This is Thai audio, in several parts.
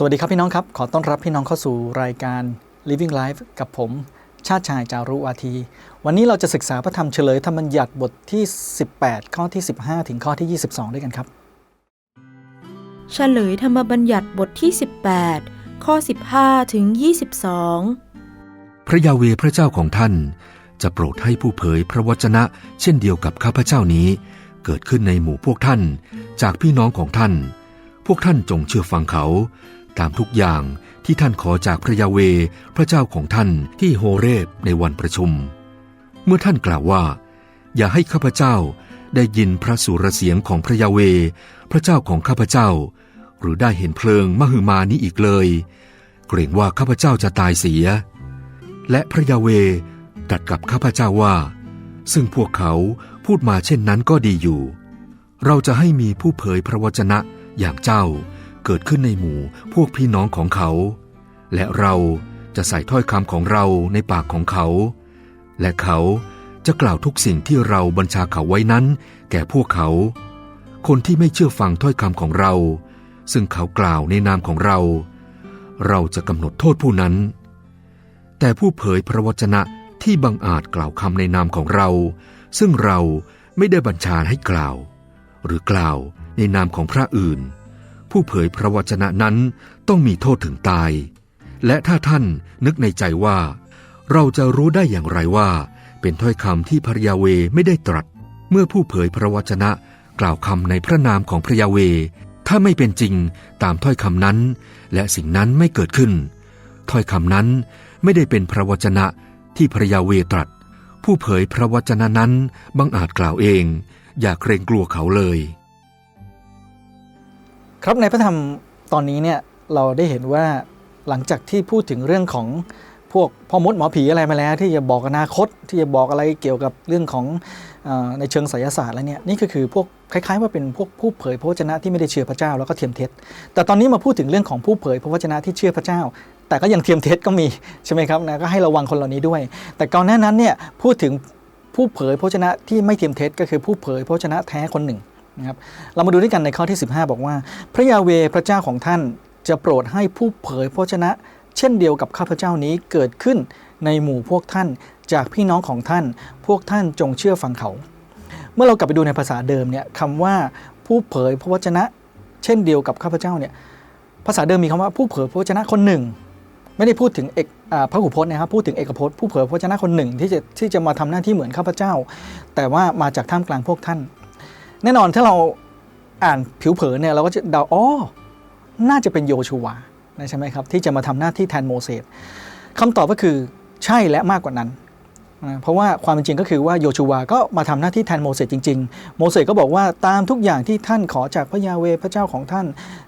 สวัสดีครับพี่น้องครับ ขอต้อนรับพี่น้องเข้าสู่รายการ Living Life กับผม ชาติชายจารุวาที วันนี้เราจะศึกษาพระธรรมเฉลยธรรมบัญญัติบทที่ 18 ข้อที่ 15 ถึงข้อที่ 22 ด้วยกันครับ เฉลยธรรมบัญญัติบทที่ 18 ข้อ 15 ถึง 22 พระยาเวห์พระเจ้าของท่าน จะโปรดให้ผู้เผยพระวจนะ เช่นเดียวกับข้าพเจ้านี้ เกิดขึ้นในหมู่พวกท่าน จากพี่น้องของท่าน พวกท่านจงเชื่อฟังเขา ตามทุกอย่างที่ท่านขอจากพระยาเวพระเจ้าของท่านที่โฮเรบในวันประชุม เมื่อท่านกล่าวว่า อย่าให้ข้าพเจ้าได้ยินพระสุรเสียงของพระยาเว พระเจ้าของข้าพเจ้า หรือได้เห็นเพลิงมหึมานี้อีกเลย เกรงว่าข้าพเจ้าจะตายเสีย และพระยาเวตรัสกับข้าพเจ้าว่า ซึ่งพวกเขาพูดมาเช่นนั้นก็ดีอยู่ เราจะให้มีผู้เผยพระวจนะอย่างเจ้า เกิดขึ้นในหมู่พวกพี่น้องของเขา และเราจะใส่ถ้อยคำของเราในปากของเขา และเขาจะกล่าวทุกสิ่งที่เราบัญชาเขาไว้นั้น แก่พวกเขา คนที่ไม่เชื่อฟังถ้อยคำของเรา ซึ่งเขากล่าวในนามของเรา เราจะกำหนดโทษผู้นั้น แต่ผู้เผยพระวจนะที่บังอาจกล่าวคำในนามของเรา ซึ่งเราไม่ได้บัญชาให้กล่าว หรือกล่าวในนามของพระอื่น ผู้เผยพระวจนะนั้นต้องมีโทษถึงตาย และถ้าท่านนึกในใจว่า เราจะรู้ได้อย่างไรว่า เป็นถ้อยคำที่พระยาเวไม่ได้ตรัส เมื่อผู้เผยพระวจนะกล่าวคำในพระนามของพระยาเว ถ้าไม่เป็นจริงตามถ้อยคำนั้น และสิ่งนั้นไม่เกิดขึ้น ถ้อยคำนั้นไม่ได้เป็นพระวจนะที่พระยาเวตรัส ผู้เผยพระวจนะนั้นบังอาจกล่าวเอง อย่าเกรงกลัวเขาเลย ครับในพระธรรมตอนนี้เนี่ยเราได้เห็นว่าหลังจากที่พูดถึงเรื่องของพวกพ่อมดหมอผีอะไรมาแล้ว ที่จะบอกอนาคตที่จะบอกอะไรเกี่ยวกับเรื่องของอในเชิงไสยศาสตร์แล้วเนี่ยนี่ก็คือพวกคล้ายๆ ว่าเป็นพวกผู้เผยพระวจนะที่ไม่ได้เชื่อพระเจ้าแล้วก็เทียมเท็จ แต่ตอนนี้มาพูดถึงเรื่องของผู้เผยพระวจนะที่เชื่อพระเจ้า แต่ก็ยังเทียมเท็จก็มีใช่ไหมครับนะก็ให้ระวังคนเหล่านี้ด้วย แต่ก่อนหน้านั้นเนี่ยพูดถึงผู้เผยพระวจนะที่ไม่เทียมเท็จก็คือผู้เผยพระวจนะแท้คนหนึ่ง นะครับเรามาดูด้วยกันในข้อที่ 15 บอกว่า พระยาเวพระเจ้าของท่านจะโปรดให้ผู้เผยพระวจนะ เช่นเดียวกับข้าพเจ้านี้เกิดขึ้นในหมู่พวกท่านจากพี่น้องของท่าน พวกท่านจงเชื่อฟังเขา เมื่อเรากลับไปดูในภาษาเดิมเนี่ยคำว่าผู้เผยพระวจนะ เช่นเดียวกับข้าพเจ้าเนี่ยภาษาเดิมมีคำว่าผู้เผยพระวจนะคนหนึ่ง ไม่ได้พูดถึงเอกอพระหูพจน์นะครับพูดถึงเอกพจน์ผู้เผยพระวจนะคนหนึ่งที่จะที่จะมาทำหน้าที่เหมือนข้าพเจ้า แต่ว่ามาจากท่ามกลางพวกท่าน แน่นอนถ้าเราอ่านผิวเผินเนี่ยเราก็จะเดาอ๋อน่าจะเป็นโยชูวานะใช่ไหมครับที่จะมาทำหน้าที่แทนโมเสสคำตอบก็คือใช่และมากกว่านั้น เพราะว่าความเป็นจริงก็คือว่าโยชูวาก็มาทำหน้าที่แทนโมเสสจริง ๆ โมเสสก็บอกว่าตามทุกอย่างที่ท่านขอจากพระยาเวพระเจ้าของท่าน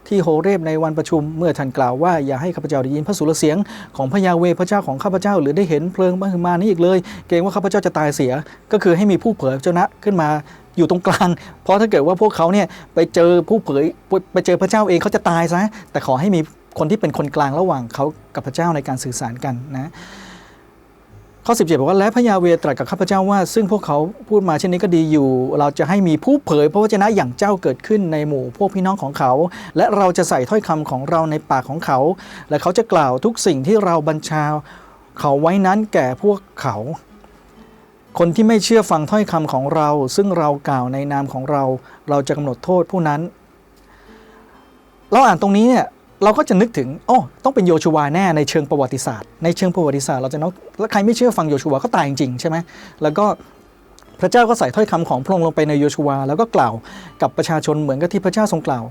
ที่โฮเรบในวันประชุมเมื่อท่านกล่าวว่าอย่าให้ข้าพเจ้าได้ยินพระสุรเสียงของพระยาเวพระเจ้าของข้าพเจ้า หรือได้เห็นเพลิงมหึมานี้อีกเลย เกรงว่าข้าพเจ้าจะตายเสีย ก็คือให้มีผู้เผยเจ้านะขึ้นมาอยู่ตรงกลาง เพราะถ้าเกิดว่าพวกเขาเนี่ยไปเจอผู้เผยไปเจอพระเจ้าเองเขาจะตายซะแต่ขอให้มีคนที่เป็นคนกลางระหว่างเขากับพระเจ้าในการสื่อสารกันนะ ข้อ 17 บอกว่าและพระยาเวตรัสกับข้าพเจ้าว่า ซึ่งพวกเขาพูดมาเช่นนี้ก็ดีอยู่ เราจะให้มีผู้เผยพระวจนะอย่างเจ้าเกิดขึ้นในหมู่พวกพี่น้องของเขา และเราจะใส่ถ้อยคำของเราในปากของเขา และเขาจะกล่าวทุกสิ่งที่เราบัญชาเขาไว้นั้นแก่พวกเขา คนที่ไม่เชื่อฟังถ้อยคำของเรา ซึ่งเรากล่าวในนามของเรา เราจะกำหนดโทษผู้นั้น เราอ่านตรงนี้เนี่ย เราก็จะนึกถึงโอ้ต้องเป็นโยชูวาแน่ในเชิงประวัติศาสตร์ ในเชิงประวัติศาสตร์เราจะนึกแล้วใครไม่เชื่อฟังโยชูวาก็ตายจริงๆใช่ไหมแล้วก็พระเจ้าก็ใส่ถ้อยคำของพระองค์ลงไปในโยชูวา แล้วก็กล่าวกับประชาชนเหมือนกับที่พระเจ้าทรงกล่าว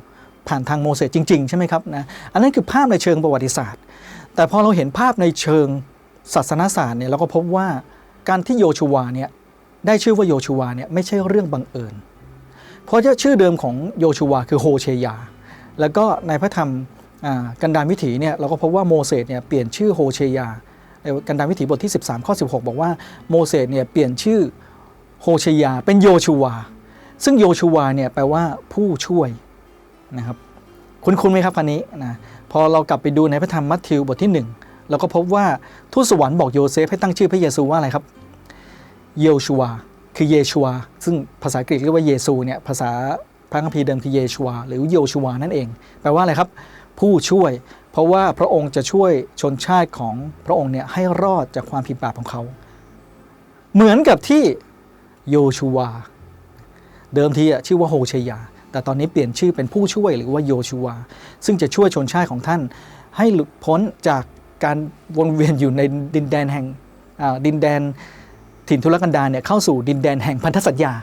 ผ่านทางโมเสสจริงๆ ใช่ไหมครับนะอันนั้นคือภาพในเชิงประวัติศาสตร์ แต่พอเราเห็นภาพในเชิงศาสนศาสตร์เนี่ยเราก็พบว่าการที่โยชูวาเนี่ยได้ชื่อว่าโยชูวาเนี่ยไม่ใช่เรื่องบังเอิญ เพราะชื่อเดิมของโยชูวาคือโฮเชยา แล้วก็ในพระธรรม กันดารวิถีเนี่ยเราก็พบว่าโมเสสเนี่ยเปลี่ยนชื่อโฮเชยาในกันดารวิถีบทที่ 13 ข้อ 16 บอกว่าโมเสสเนี่ยเปลี่ยนชื่อโฮเชยาเป็นโยชูวา ซึ่งโยชูวาเนี่ยแปลว่าผู้ช่วยนะครับคุณคุณไหมครับคันนี้นะพอเรากลับไปดูในพระธรรมมัทธิวบทที่ 1 เราก็พบว่าทูตสวรรค์บอกโยเซฟให้ตั้งชื่อพระเยซูว่าอะไรครับเยชูวาคือเยชัวซึ่งภาษาอังกเรียกว่าเยซูเนี่ยภาษาพระคัมภีร์เดิมคือเยชัวหรือโยชัวนั่นเอง แปลว่าอะไรครับ ผู้ช่วย เพราะว่าพระองค์จะช่วยชนชาติของพระองค์เนี่ยให้รอดจากความผิดบาปของเขา เหมือนกับที่โยชูวา เดิมทีอะชื่อว่าโฮเชยา แต่ตอนนี้เปลี่ยนชื่อเป็นผู้ช่วยหรือว่าโยชูวา ซึ่งจะช่วยชนชาติของท่าน ให้หลุดพ้นจากการวนเวียนอยู่ในดินแดนแห่งดินแดนถิ่นทุรกันดารเนี่ยเข้าสู่ดินแดนแห่งพันธสัญญา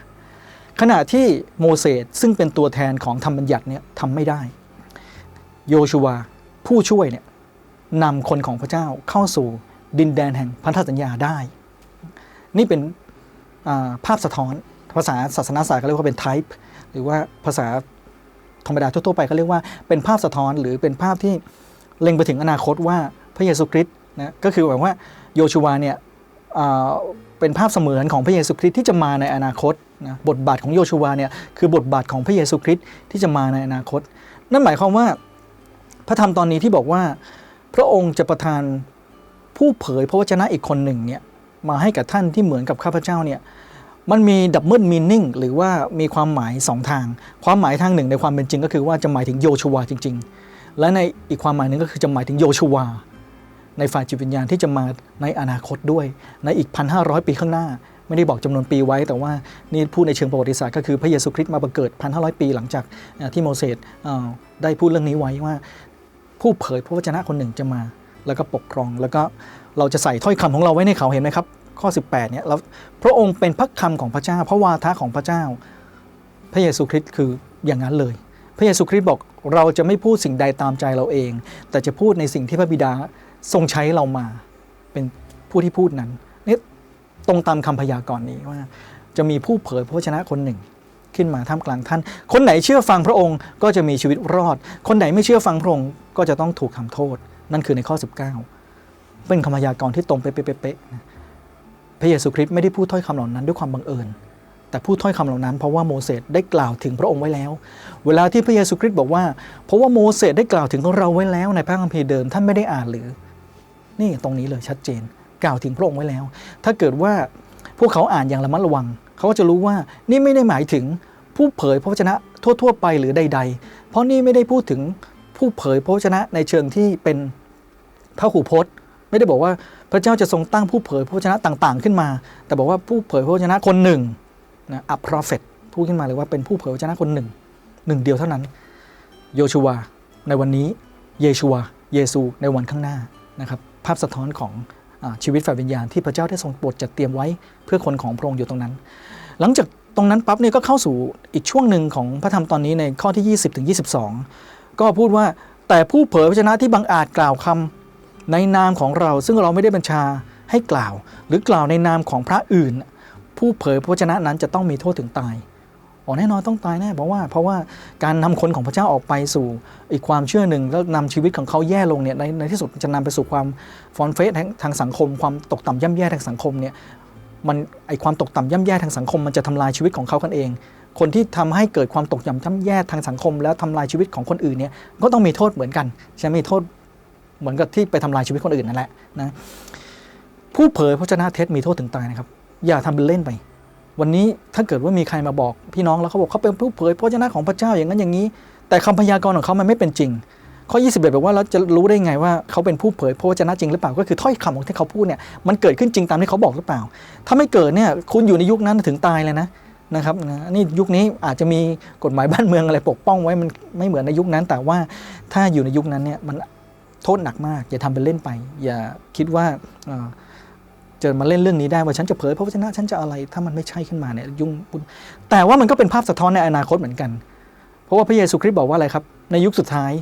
ขณะที่โมเสสซึ่งเป็นตัวแทนของธรรมบัญญัติเนี่ยทำไม่ได้ โยชูวาผู้ช่วยเนี่ยนำคนของพระเจ้าเข้าสู่ดินแดนแห่งพันธสัญญาได้ นี่เป็นาภาพสะท้อนภาษาศาสนาศาสตร์เขาเรียกว่าเป็น type หรือว่าภาษาธรรมดาทั่วๆไปเขาเรียกว่าเป็นภาพสะท้อนหรือเป็นภาพที่เล็งไปถึงอนาคตว่าพระเยซูคริสต์นะก็คือแบบว่าโยชูวาเนี่ยเป็นภาพเสมือนของพระเยซูคริสต์ที่จะมาในอนาคตนะบทบาทของโยชูวาเนี่ยคือบทบาทของพระเยซูคริสต์ที่จะมาในอนาคต นั่นหมายความว่า พระธรรมตอนนี้ที่บอกว่า พระองค์จะประทานผู้เผยพระวจนะอีกคนหนึ่งเนี่ยมาให้กับท่านที่เหมือนกับข้าพเจ้าเนี่ยมันมีดับเบิลมีนิ่งหรือว่ามีความหมายสองทาง ความหมายทางหนึ่งในความเป็นจริงก็คือว่าจะหมายถึงโยชูวจริง ๆ และในอีกความหมายหนึ่งก็คือจะหมายถึงโยชูวในฝ่ายจิตวิญญาณที่จะมาในอนาคตด้วย ในอีก 1,500 ปีข้างหน้า ไม่ได้บอกจำนวนปีไว้ แต่ว่านี่พูดในเชิงประวัติศาสตร์ก็คือพระเยซูคริสต์มาบังเกิด 1,500 ปีหลังจากที่โมเสสได้พูดเรื่องนี้ไว้ว่า ผู้เผยพระวจนะคนหนึ่งจะมา แล้วก็ปกครอง แล้วก็เราจะใส่ถ้อยคำของเราไว้ในเขาเห็นไหมครับ ข้อ 18เนี่ยเราพระองค์เป็นพระคำของพระเจ้า พระวาทะของพระเจ้า พระเยซูคริสต์คืออย่างนั้นเลย พระเยซูคริสต์บอกเราจะไม่พูดสิ่งใดตามใจเราเอง แต่จะพูดในสิ่งที่พระบิดาทรงใช้เรามา เป็นผู้ที่พูดนั้นนี่ตรงตามคำพยากรณ์นี้ว่า จะมีผู้เผยพระวจนะคนหนึ่ง ขึ้นมาท่ามกลางท่าน คนไหนเชื่อฟังพระองค์ก็จะมีชีวิตรอด คนไหนไม่เชื่อฟังพระองค์ก็จะต้องถูกทำโทษ นั่นคือในข้อ 19 เป็นคำพยากรณ์ที่ตรงเป๊ะๆพระเยซูคริสต์ไม่ได้พูดถ้อยคำเหล่านั้นด้วยความบังเอิญ แต่พูดถ้อยคำเหล่านั้นเพราะว่าโมเสสได้กล่าวถึงพระองค์ไว้แล้ว เวลาที่พระเยซูคริสต์บอกว่า เพราะว่าโมเสสได้กล่าวถึงเราไว้แล้ว ในพระคัมภีร์เดิมท่านไม่ได้อ่านหรือ นี่ตรงนี้เลยชัดเจน กล่าวถึงพระองค์ไว้แล้ว ถ้าเกิดว่าพวกเขาอ่านอย่างระมัดระวัง เขาก็จะรู้ว่านี่ไม่ได้หมายถึงผู้เผยพระวจนะทั่ว ๆ ไปหรือใด ๆ เพราะนี่ไม่ได้พูดถึงผู้เผยพระวจนะในเชิงที่เป็นพระหูพจน์ ไม่ได้บอกว่าพระเจ้าจะทรงตั้งผู้เผยพระวจนะต่างๆ ขึ้นมา แต่บอกว่าผู้เผยพระวจนะคนหนึ่งนะอั p ร o เฟตพูดขึ้นมาเลยว่าเป็นผู้เผยพระวจนะคนหนึ่งหนึ่งเดียวเท่านั้น โยชูวาในวันนี้เยชูวาเยซูในวันข้างหน้านะครับภาพสะท้อนของ ชีวิตฝ่ายวิญญาณที่พระเจ้าได้ทรงโปรดจัดเตรียมไว้เพื่อคนของพระองค์อยู่ตรงนั้น หลังจากตรงนั้นปั๊บเนี่ยก็เข้าสู่อีกช่วงหนึ่งของพระธรรมตอนนี้ในข้อที่ 20ถึง22 ก็พูดว่าแต่ผู้เผยพระวจนะที่บังอาจกล่าวคำในนามของเรา ซึ่งเราไม่ได้บัญชาให้กล่าว หรือกล่าวในนามของพระอื่น ผู้เผยพระวจนะนั้นจะต้องมีโทษถึงตาย อ๋อแน่นอนต้องตายแน่เพราะว่า เพราะว่าการนำคนของพระเจ้าออกไปสู่อีกความเชื่อหนึ่งแล้วนำชีวิตของเขาแย่ลงเนี่ยในในที่สุดจะนำไปสู่ความฟอนเฟสทางสังคม ความตกต่ำย่ำแย่ทางสังคมเนี่ยมันไอความตกต่ำย่ำแย่ทางสังคม มันจะทำลายชีวิตของเขากันเอง คนที่ทำให้เกิดความตกต่ำย่ำแย่ทางสังคม แล้วทำลายชีวิตของคนอื่นเนี่ยก็ต้องมีโทษเหมือนกันใช่ไหมโทษเหมือนกับที่ไปทำลายชีวิตคนอื่นนั่นแหละนะผู้เผยพระชนะเท็จมีโทษถึงตายนะครับ อย่าทำเป็นเล่นไป วันนี้ถ้าเกิดว่ามีใครมาบอกพี่น้องแล้วเขาบอกเขาเป็นผู้เผยพระวจนะของพระเจ้าอย่างนั้นอย่างนี้ แต่คำพยากรณ์ของเขามันไม่เป็นจริง ข้อ 21บอกว่าเราจะรู้ได้ไงว่าเขาเป็นผู้เผยพระวจนะจริงหรือเปล่าก็คือถ้อยคำของที่เขาพูดเนี่ยมันเกิดขึ้นจริงตามที่เขาบอกหรือเปล่า ถ้าไม่เกิดเนี่ยคุณอยู่ในยุคนั้นถึงตายเลยนะนะครับนะนี่ยุคนี้อาจจะมีกฎหมายบ้านเมืองอะไรปกป้องไว้มันไม่เหมือนในยุคนั้น แต่ว่าถ้าอยู่ในยุคนั้นเนี่ยมันโทษหนักมาก อย่าทำเป็นเล่นไป อย่าคิดว่าอ จะมาเล่นเรื่องนี้ได้ว่าฉันจะเผยพระวจนะฉันจะอะไรถ้ามันไม่ใช่ขึ้นมาเนี่ยยุ่งแต่ว่ามันก็เป็นภาพสะท้อนในอนาคตเหมือนกัน เพราะว่าพระเยซูคริสต์บอกว่าอะไรครับ ในยุคสุดท้าย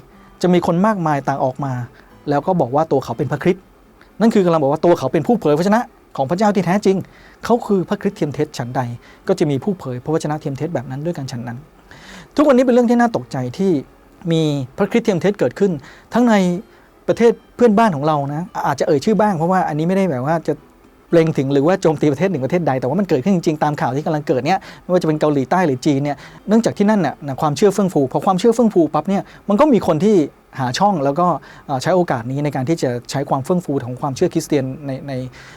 จะมีคนมากมายต่างออกมา แล้วก็บอกว่าตัวเขาเป็นพระคริสต์นั่นคือกำลังบอกว่าตัวเขาเป็นผู้เผยพระวจนะของพระเจ้าที่แท้จริง เขาคือพระคริสต์เทียมเท็จฉันใด ก็จะมีผู้เผยพระวจนะเทียมเท็จแบบนั้นด้วยกันฉันนั้น ทุกวันนี้เป็นเรื่องที่น่าตกใจที่มีพระคริสต์เทียมเท็จเกิดขึ้น ทั้งในประเทศเพื่อนบ้านของเรานะอาจจะเอ่ยชื่อบ้างเพราะว่าอันนี้ไม่ได้แบบว่าจะ เล็งถึงหรือว่าโจมตีประเทศหนึ่งประเทศใดแต่ว่ามันเกิดขึ้นจริงๆตามข่าวที่กำลังเกิดเนี่ยไม่ว่าจะเป็นเกาหลีใต้หรือจีนเนี่ยเนื่องจากที่นั่นน่ะความเชื่อเฟื่องฟูพอความเชื่อเฟื่องฟูปั๊บเนี่ยมันก็มีคนที่หาช่องแล้วก็ใช้โอกาสนี้ในการที่จะใช้ความเฟื่องฟูของความเชื่อคริสเตียนในใน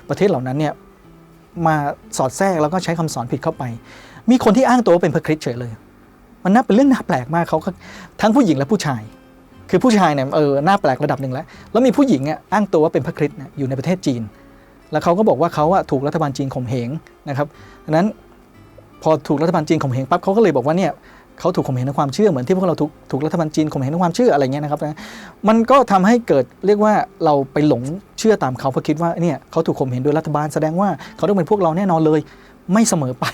ประเทศเหล่านั้นเนี่ยมาสอดแทรกแล้วก็ใช้คำสอนผิดเข้าไป มีคนที่อ้างตัวว่าเป็นพระคริสต์เฉยเลย มันน่าเป็นเรื่องน่าแปลกมากเขาทั้งผู้หญิงและผู้ชาย คือผู้ชายเนี่ยเออหน้าแปลกระดับหนึ่งแล้ว แล้วมีผู้หญิงอะอ้างตัวว่าเป็นพระคริสต์อยู่ในประเทศจีน แล้วเขาก็บอกว่าเขาอะถูกรัฐบาลจีนข่มเหงนะครับดังนั้นพอถูกรัฐบาลจีนข่มเหงปั๊บเขาก็เลยบอกว่าเนี่ยเขาถูกข่มเหงในความเชื่อเหมือนที่พวกเราถูกถูกรัฐบาลจีนข่มเหงในความเชื่ออะไรเงี้ยนะครับนะมันก็ทำให้เกิดเรียกว่าเราไปหลงเชื่อตามเขาเพราะคิดว่าเนี่ยเขาถูกข่มเหงโดยรัฐบาลแสดงว่าเขาต้องเป็นพวกเราแน่นอนเลย ไม่เสมอไป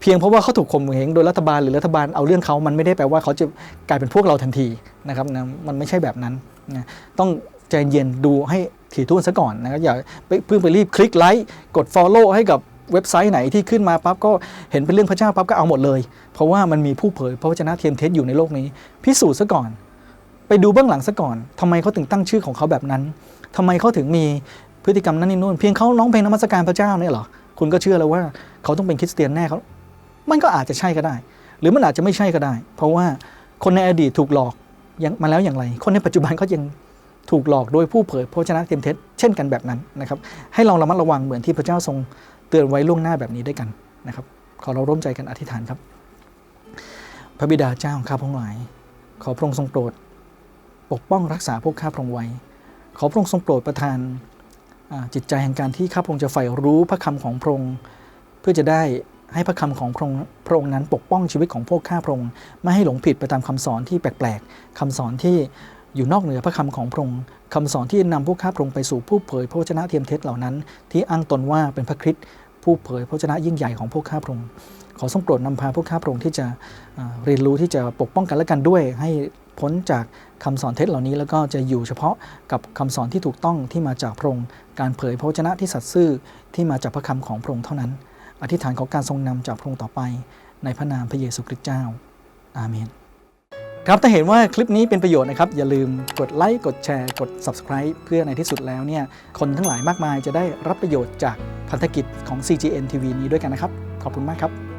เพียงเพราะว่าเขาถูกข่มเหงโดยรัฐบาลหรือรัฐบาลเอาเรื่องเขามันไม่ได้แปลว่าเขาจะกลายเป็นพวกเราทันทีนะครับนะมันไม่ใช่แบบนั้นนะต้อง ใจเย็นดูให้ถี่ถ้วนซะก่อนนะครับอย่าเพิ่งไปรีบคลิกไลค์กด Follow ให้กับเว็บไซต์ไหนที่ขึ้นมาปั๊บก็เห็นเป็นเรื่องพระเจ้าปั๊บก็เอาหมดเลย เพราะว่ามันมีผู้เผยพระวจนะเทียมเท็จอยู่ในโลกนี้ พิสูจน์ซะก่อน ไปดูเบื้องหลังซะก่อนทำไมเขาถึงตั้งชื่อของเขาแบบนั้นทำไมเขาถึงมีพฤติกรรมนั้นนี่นู่นเพียงเขาร้องเพลงนมัสการพระเจ้าเนี่ยเหรอคุณก็เชื่อแล้วว่าเขาต้องเป็นคริสเตียนแน่เขามันก็อาจจะใช่ก็ได้ หรือมันอาจจะไม่ใช่ก็ได้ เพราะว่าคนในอดีตถูกหลอกยังมาแล้วอย่างไร คนในปัจจุบันก็ยัง ถูกหลอกโดยผู้เผยพระวจนะเทียมเท็จเช่นกันแบบนั้นนะครับ ให้เราระมัดระวังเหมือนที่พระเจ้าทรงเตือนไว้ล่วงหน้าแบบนี้ด้วยกันนะครับ ขอเราร่วมใจกันอธิษฐานครับ พระบิดาเจ้าข้าพระองค์หลาย ขอพระองค์ทรงโปรด ปกป้องรักษาพวกข้าพระองค์ไว้ ขอพระองค์ทรงโปรดประทานจิตใจแห่งการที่ข้าพระองค์จะใฝ่รู้พระคำของพระองค์เพื่อจะได้ให้พระคำของพระองค์พระองค์นั้นปกป้องชีวิตของพวกข้าพระองค์ไม่ให้หลงผิดไปตามคำสอนที่แปลกๆคำสอนที่ อยู่นอกเหนือพระคำของพระองค์คำสอนที่นำพวกข้าพระองค์ไปสู่ผู้เผยพระวจนะเทียมเท็จเหล่านั้น ที่อ้างตนว่าเป็นพระคริสต์ผู้เผยพระวจนะยิ่งใหญ่ของพวกข้าพระองค์ขอทรงโปรดนำพาพวกข้าพระองค์ที่จะเรียนรู้ที่จะปกป้องกันและกันด้วย ให้พ้นจากคำสอนเท็จเหล่านี้แล้วก็จะอยู่เฉพาะกับคำสอนที่ถูกต้องที่มาจากพระองค์การเผยพระวจนะที่สัตย์ซื่อที่มาจากพระคำของพระองค์เท่านั้น อธิษฐานขอการทรงนำจากพระองค์ต่อไป ในพระนามพระเยซูคริสต์เจ้า อาเมน ครับถ้าเห็นว่าคลิปนี้เป็นประโยชน์นะครับ อย่าลืมกดไลค์กดแชร์กด Subscribe เพื่อในที่สุดแล้วเนี่ยคนทั้งหลายมากมายจะได้รับประโยชน์จากพันธกิจของ CGN TV นี้ด้วยกันนะครับ ขอบคุณมากครับ